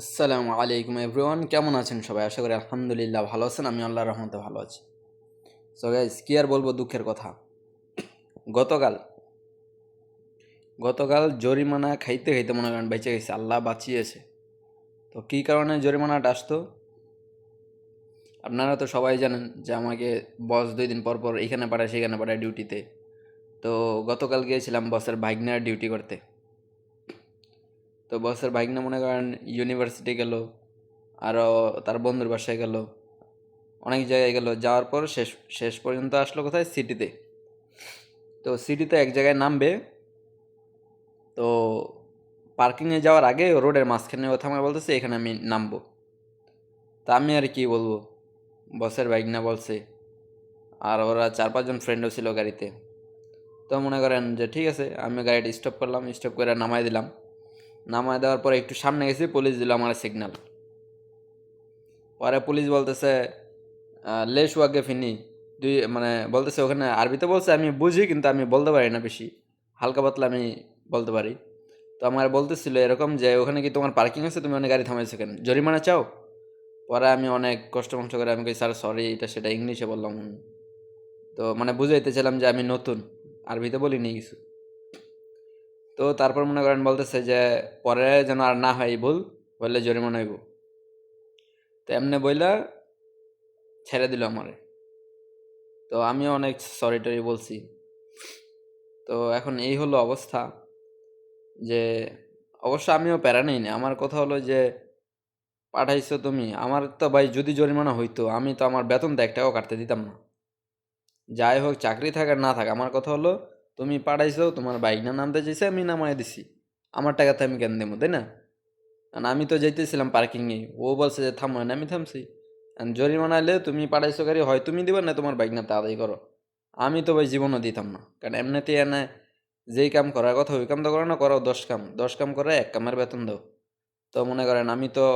আসসালামু আলাইকুম এভরিওয়ান, কেমন আছেন সবাই? আশা করি আলহামদুলিল্লাহ ভালো আছেন, আমি আল্লাহর রহমতে ভালো আছি। সো গাইজ কি আর বলব দুঃখের কথা? গতকাল গতকাল জরিমানা খাইতে খাইতে মনে করেন বেঁচে গেছে, আল্লাহ বাঁচিয়েছে। তো কী কারণে জরিমানাটা আসতো? আপনারা তো সবাই জানেন যে আমাকে বস দুই দিন পর পর এখানে পাঠায়, সেখানে পাঠায় ডিউটিতে তো। গতকাল গিয়েছিলাম বসের ভাইগনার ডিউটি করতে। তো বসের ভাইগনা মনে করেন ইউনিভার্সিটি গেল আরও তার বন্ধুর বাসায় গেল, অনেক জায়গায় গেল, যাওয়ার পর শেষ শেষ পর্যন্ত আসলো কোথায়? সিটিতে তো। সিটিতে এক জায়গায় নামবে। তো পার্কিংয়ে যাওয়ার আগে রোডের মাঝখানে ও থামায় বলতেছে, এখানে আমি নামবো। তা আমি আর কি বলব? বসের বাইক না বলছে। আর ওরা চার পাঁচজন ফ্রেন্ডও ছিল গাড়িতে। তো মনে করেন যে ঠিক আছে আমি গাড়িটা স্টপ করলাম স্টপ করে নামাই দিলাম। নামায় দেওয়ার পরে একটু সামনে গেছি, পুলিশ দিল আমার সিগন্যাল পরে পুলিশ বলতেছে লেশ ওয়াগে ফিনি। দুই মানে বলতেছে ওখানে আরবিতে বলছে, আমি বুঝি কিন্তু আমি বলতে পারি না বেশি। হালকা পাতলা আমি বলতে পারি। তো আমার বলতেছিল এরকম যে, ওখানে কি তোমার পার্কিং আছে? তুমি অনেক গাড়ি থামাইছো কেন? জরিমানা চাও? পরে আমি অনেক কষ্ট মষ্ট করে আমি কই, স্যার সরি এটা সেটা ইংলিশে বললাম। তো মানে বুঝাইতেছিলাম যে, আমি নতুন। আরবিতে বলিনি কিছু। তো তারপর মনে করেন বলতেছে যে, পরে যেন আর না হয় এই ভুল, বললে জরিমানা হইব। তো এমনি বইলা ছেড়ে দিল আমারে। তো আমিও অনেক সরি টরি বলছি। তো এখন এই হলো অবস্থা যে, অবশ্য আমিও প্যারা নেই না আমার কথা হলো যে, পাঠাইছো তুমি। আমার তো ভাই যদি জরিমানা হইতো, আমি তো আমার বেতন তো এক টাকাও কাটতে দিতাম না। যাই হোক, চাকরি থাক আর না থাক, আমার কথা হলো তুমি পাঠাইছো তোমার বাইক না নামতে চাইছে, আমি নামাই দিছি। আমার টাকাতে আমি কেন দেবো, তাই না? কারণ আমি তো যাইতেছিলাম পার্কিংয়ে ও বলছে যে থামো না আমি থামছি। আর জরিমানা এলে তুমি পাঠাইছো গাড়ি, হয় তুমি দিবা, না তোমার বাইক না তাড়াতাড়ি করো। আমি তো ভাই জীবনও দিতাম না। কারণ এমনিতে এনে যেই কাম করার কথা, ওই কাম তো করো না, করো দশ কাম। দশ কাম করে এক কামের বেতন দাও। তো মনে করেন, আমি তো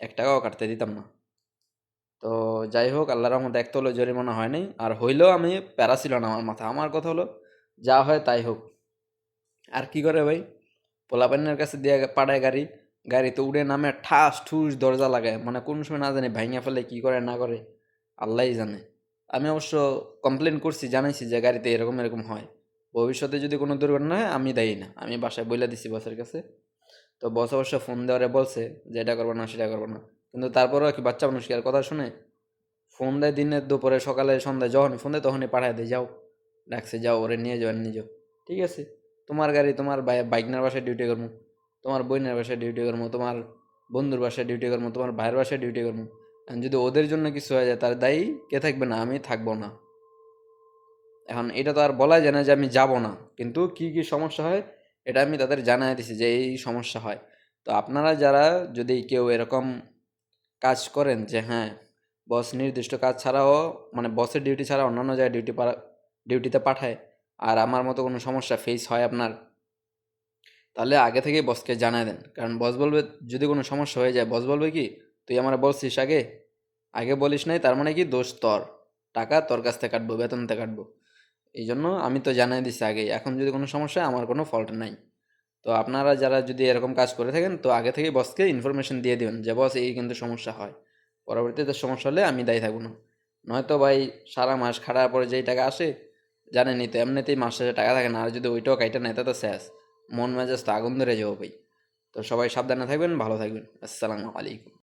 এক টাকাও কাটতে দিতাম না। তো যাই হোক, আল্লাহর রহমতে এক তো হলো জরিমানা হয়নি আর হইলেও আমি প্যারা ছিল না আমার মাথা আমার কথা হলো যা হয় তাই হোক। আর কি করে ভাই? পোলাপানের কাছে দিয়ে পাড়ায় গাড়ি, গাড়িতে উড়ে নামে ঠাস ঠুস দরজা লাগায়। মানে কোন সময় না জানি ভাঙিয়া ফেলে কি করে না করে, আল্লাহই জানে। আমি অবশ্য কমপ্লেন করছি, জানাইছি যে গাড়িতে এরকম এরকম হয়। ভবিষ্যতে যদি কোনো দুর্ঘটনা হয়, আমি দায়ী না। আমি বাসায় বলে দিছি বসের কাছে। তো বস অবশ্য ফোন দেওয়ারে বলছে যে এটা করব না, সেটা করব না। কিন্তু তারপরেও কি বাচ্চা মানুষ কি আর কথা শুনে? ফোন দেয় দিনের দুপুরে, সকালে, সন্ধ্যায়, যখনই ফোন দেয় তখনই পাঠায় দেয়, যাও। ডাকছে, যাও, ওরে নিয়ে যাও নিয়ে যাও। ঠিক আছে? তোমার গাড়ি, তোমার বাইকনার বাসায় ডিউটি করব। তোমার বোনের বাসায় ডিউটি করব, তোমার বন্ধুর বাসায় ডিউটি করব, তোমার ভাইয়ের বাসায় ডিউটি করব। যদি ওদের জন্য কিছু হয়ে যায় তার দায়ী কে থাকবে না? আমি থাকব না। এখন এটা তো আর বলা যায় না যে আমি যাব না। কিন্তু কি কি সমস্যা হয়, এটা আমি তাদের জানাই দিছি যে এই সমস্যা হয়। তো আপনারা যারা যদি কেউ এরকম কাজ করেন যে হ্যাঁ বস নির্দিষ্ট কাজ ছাড়াও মানে বসের ডিউটি ছাড়া অন্যান্য জায়গায় ডিউটি ডিউটিতে পাঠায়। আর আমার মতো কোনো সমস্যা ফেস হয় আপনার, তাহলে আগে থেকেই বসকে জানায় দেন। কারণ বস বলবে, যদি কোনো সমস্যা হয়ে যায় বস বলবে কি, তুই আমার বলছিস আগে আগে বলিস নাই, তার মানে কি দোষ তোর। টাকা তোর কাছ থেকে কাটবো, বেতন থেকে কাটবো। এই জন্য আমি তো জানাই দিচ্ছি আগেই, এখন যদি কোনো সমস্যা আমার কোনো ফল্ট নাই। তো আপনারা যারা যদি এরকম কাজ করে থাকেন, তো আগে থেকেই বসকে ইনফরমেশন দিয়ে দেবেন যে বস এই কিন্তু সমস্যা হয়। পরবর্তীতে সমস্যা হলে আমি দায়ী থাকব না। নয়তো ভাই সারা মাস খাটার পরে যেই টাকা আসে জানেনই তো, এমনিতেই মাস শেষে টাকা থাকে না, আর যদি ওইটাও কাইটা নেয় তো শেষ। মন মেজাজ তো আগুন ধরে যাব ভাই। তো সবাই সাবধানে থাকবেন, ভালো থাকবেন। আসসালামু আলাইকুম।